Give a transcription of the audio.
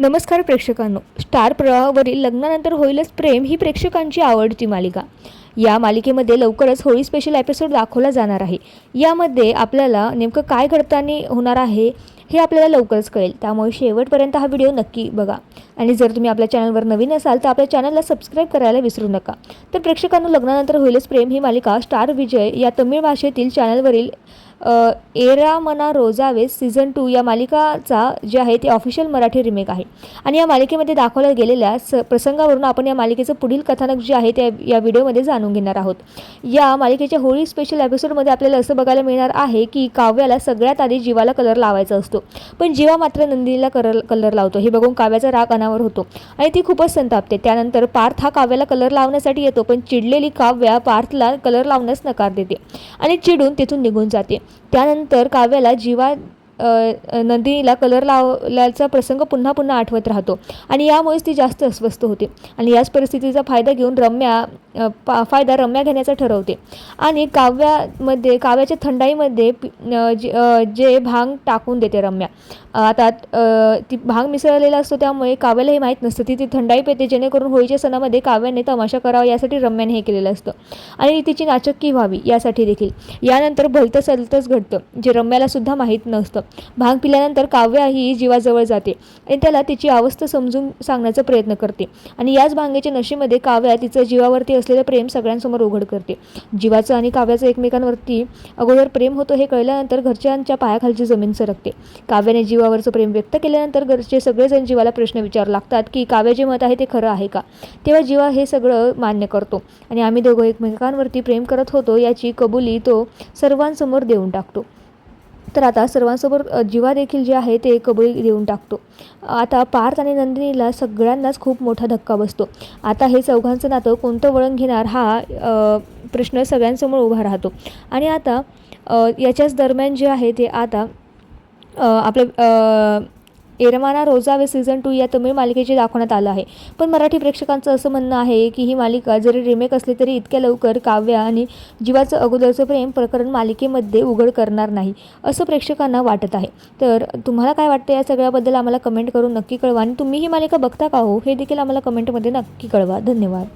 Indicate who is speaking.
Speaker 1: नमस्कार प्रेक्षकांनो. स्टार प्रवाहावरील लग्नानंतर होईलच प्रेम ही प्रेक्षकांची आवडती मालिका. या मालिकेमध्ये लवकरच होळी स्पेशल एपिसोड दाखवला जाणार आहे. यामध्ये आपल्याला नेमकं काय घडताना होणार आहे हे आपल्याला लवकरच कळेल. त्यामुळे शेवटपर्यंत हा व्हिडिओ नक्की बघा. आणि जर तुम्ही आपल्या चॅनलवर नवीन असाल तर आपल्या चॅनलला सबस्क्राईब करायला विसरू नका. तर प्रेक्षकांनो लग्नानंतर होईलच प्रेम ही मालिका स्टार विजय या तमिळ भाषेतील चॅनलवरील अ, एरा मना रोजावेस सीझन टू या मालिकाचा जे आहे ते ऑफिशियल मराठी रिमेक आहे. आणि या मालिकेमध्ये दाखवल्या गेलेल्या स प्रसंगावरून आपण या मालिकेचं पुढील कथानक जे आहे ते या व्हिडिओमध्ये जाणून घेणार आहोत. या मालिकेच्या होळी स्पेशल एपिसोडमध्ये आपल्याला असं बघायला मिळणार आहे की काव्याला सगळ्यात आधी जीवाला कलर लावायचा असतो. पण जीवा मात्र नंदिनीला कलर कलर लावतो. हे बघून काव्याचा राग अनावर होतो. आणि ती खूपच संतापते. त्यानंतर पार्थ हा काव्याला कलर लावण्यासाठी येतो पण चिडलेली काव्या पार्थला कलर लावण्यास नकार देते. आणि चिडून तिथून निघून जाते. त्यानंतर काव्याला जीवा नंदिनीला कलर लावल्याचा प्रसंग पुन्हा पुन्हा आठवत राहतो. आणि यामुळेच ती जास्त अस्वस्थ होते. आणि याच परिस्थितीचा फायदा घेऊन रम्या पा फायदा रम्या घेण्याचा ठरवते. आणि काव्यामध्ये काव्याच्या थंडाईमध्ये जे जे भांग टाकून देते रम्या. आता ती भांग मिसळलेला असतो त्यामुळे काव्याला हे माहीत नसतं. ती ती थंडाई पेते जेणेकरून होळीच्या सणामध्ये काव्याने तमाशा करावा यासाठी रम्याने हे केलेलं असतं. आणि तिची नाचक्की व्हावी यासाठी देखील. यानंतर भलतं सलतंच घडतं जे रम्याला सुद्धा माहीत नसतं. भांग पिल्यानंतर काव्या ही जीवाजवळ जाते आणि त्याला तिची अवस्था समजून सांगण्याचा प्रयत्न करते. आणि याच भांगेच्या नशेमध्ये काव्या तिचं जीवावरती असलेलं प्रेम सगळ्यांसमोर उघड करते. जीवाचं आणि काव्याचं एकमेकांवरती अगोदर प्रेम होतं हे कळल्यानंतर घरच्यांच्या पायाखालची जमीन सरकते. काव्याने जीवावरचं प्रेम व्यक्त केल्यानंतर घरचे सगळेजण जीवाला प्रश्न विचारू लागतात की काव्य जे मत आहे ते खरं आहे का? तेव्हा जीवा हे सगळं मान्य करतो आणि आम्ही दोघं एकमेकांवरती प्रेम करत होतो याची कबुली तो सर्वांसमोर देऊन टाकतो. तर आता सर्वांसोबत जीवा देखील जे आहे ते कबुली देऊन टाकतो. आता पार्थ आणि नंदिनीला सगळ्यांनाच खूप मोठा धक्का बसतो. आता हे चौघांचं नातं कोणतं वळण घेणार हा प्रश्न सगळ्यांसमोर उभा राहतो. आणि आता याच्याच दरम्यान जे आहे ते आता आपलं एरमाना रोजावे सीझन टू या तमिळ मालिकेचे दाखवण्यात आलं आहे. पण मराठी प्रेक्षकांचं असं म्हणणं आहे की ही मालिका जरी रिमेक असली तरी इतक्या लवकर काव्य आणि जीवाचं अगोदरचं प्रेम प्रकरण मालिकेमध्ये उघड करणार नाही असं प्रेक्षकांना वाटत आहे. तर तुम्हाला काय वाटतं या सगळ्याबद्दल आम्हाला कमेंट करून नक्की कळवा आणि तुम्ही ही मालिका बघता का हो हे देखील आम्हाला कमेंटमध्ये नक्की कळवा. धन्यवाद.